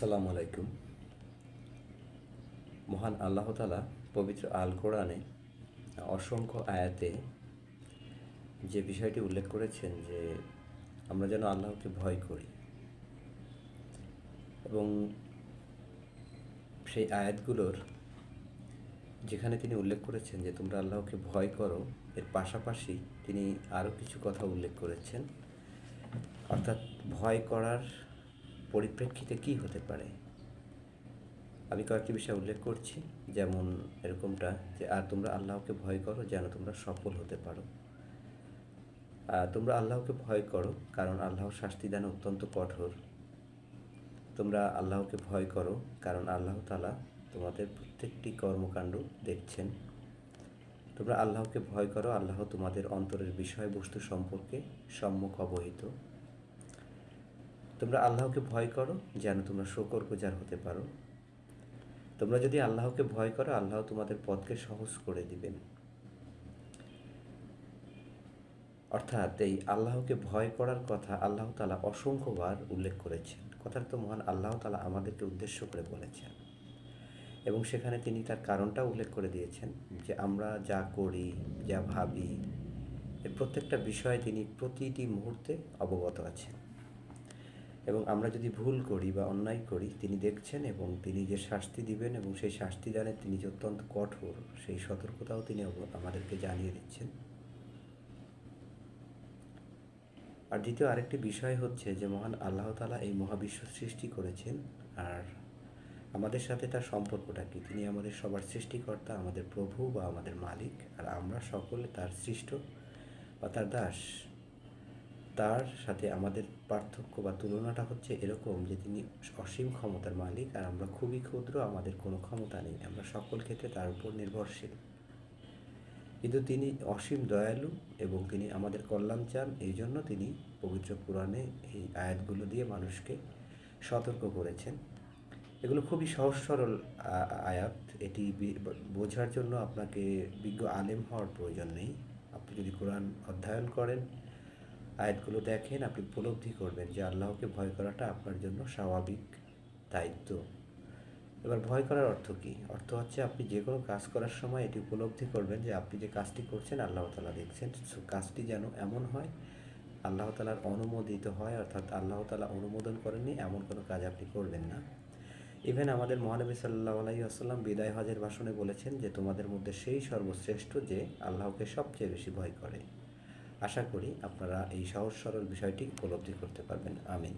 আসসালামু আলাইকুম। মহান আল্লাহ তালা পবিত্র আল কোরআনে অসংখ্য আয়াতে যে বিষয়টি উল্লেখ করেছেন যে আমরা যেন আল্লাহকে ভয় করি এবং সেই আয়াতগুলোর যেখানে তিনি উল্লেখ করেছেন যে তোমরা আল্লাহকে ভয় করো, এর পাশাপাশি তিনি আরও কিছু কথা উল্লেখ করেছেন। অর্থাৎ ভয় করার পরিপ্রেক্ষিতে কি হতে পারে? আমি কয়েকটি বিষয় উল্লেখ করছি। যেমন এরকমটা যে, আর তোমরা আল্লাহকে ভয় করো যেন তোমরা সফল হতে পারো। আর তোমরা আল্লাহকে ভয় করো কারণ আল্লাহর শাস্তিদান অত্যন্ত কঠোর। তোমরা আল্লাহকে ভয় করো কারণ আল্লাহ তালা তোমাদের প্রত্যেকটি কর্মকাণ্ড দেখছেন। তোমরা আল্লাহকে ভয় করো, আল্লাহ তোমাদের অন্তরের বিষয়বস্তু সম্পর্কে সম্মুখ অবহিত। তোমরা আল্লাহকে ভয় করো, যেন তোমরা শকর গুজার হতে পারো। তোমরা যদি আল্লাহকে ভয় করো, আল্লাহ তোমাদের পথকে সহজ করে দিবেন। অর্থাৎ এই আল্লাহকে ভয় করার কথা আল্লাহ তালা অসংখ্যবার উল্লেখ করেছেন। কথাটা তো মহান আল্লাহ তালা আমাদেরকে উদ্দেশ্য করে বলেছেন। এবং সেখানে তিনি তার কারণটা উল্লেখ করে দিয়েছেন যে আমরা যা করি, যা ভাবি, এর প্রত্যেকটা বিষয়ে তিনি প্রতিটি মুহূর্তে অবগত আছেন। এবং আমরা যদি ভুল করি বা অন্যায় করি, তিনি দেখছেন এবং তিনি যে শাস্তি দিবেন এবং সেই শাস্তি জানে তিনি যে অত্যন্ত কঠোর, সেই সতর্কতাও তিনি আমাদেরকে জানিয়ে দিচ্ছেন। আর দ্বিতীয় আরেকটি বিষয় হচ্ছে যে, মহান আল্লাহ তালা এই মহাবিশ্ব সৃষ্টি করেছেন আর আমাদের সাথে তার সম্পর্কটা কি? তিনি আমাদের সবার সৃষ্টিকর্তা, আমাদের প্রভু বা আমাদের মালিক, আর আমরা সকলে তার সৃষ্ট বা তার দাস। তার সাথে আমাদের পার্থক্য বা তুলনাটা হচ্ছে এরকম যে তিনি অসীম ক্ষমতার মালিক আর আমরা খুবই ক্ষুদ্র, আমাদের কোনো ক্ষমতা নেই। আমরা সকল ক্ষেত্রে তার উপর নির্ভরশীল। কিন্তু তিনি অসীম দয়ালু এবং তিনি আমাদের কল্যাণ চান। এই জন্য তিনি পবিত্র পুরাণে এই আয়াতগুলো দিয়ে মানুষকে সতর্ক করেছেন। এগুলো খুবই সহজ সরল আয়াত। এটি বোঝার জন্য আপনাকে বিজ্ঞ আলেম হওয়ার প্রয়োজন নেই। আপনি যদি কোরআন অধ্যয়ন করেন আয়াতগুলো দেখেন, আপনি উপলব্ধি করবেন যে আল্লাহকে ভয় করাটা আপনার জন্য স্বাভাবিক দায়িত্ব। এবার ভয় করার অর্থ কী? অর্থ হচ্ছে আপনি যে কোনো কাজ করার সময় এটি উপলব্ধি করবেন যে আপনি যে কাজটি করছেন, আল্লাহ তালা দেখছেন। কাজটি যেন এমন হয়, আল্লাহ তালার অনুমোদিত হয়, অর্থাৎ আল্লাহ তালা অনুমোদন করেননি, এমন কোনো কাজ আপনি করবেন না। ইভেন আমাদের মহানবী সাল্লাহ আলাই আসাল্লাম বিদায় হজের ভাষণে বলেছেন যে, তোমাদের মধ্যে সেই সর্বশ্রেষ্ঠ যে আল্লাহকে সবচেয়ে বেশি ভয় করে। আশা করি আপনারা এই সহজ সরল বিষয়টি উপলব্ধি করতে পারবেন। আমিন।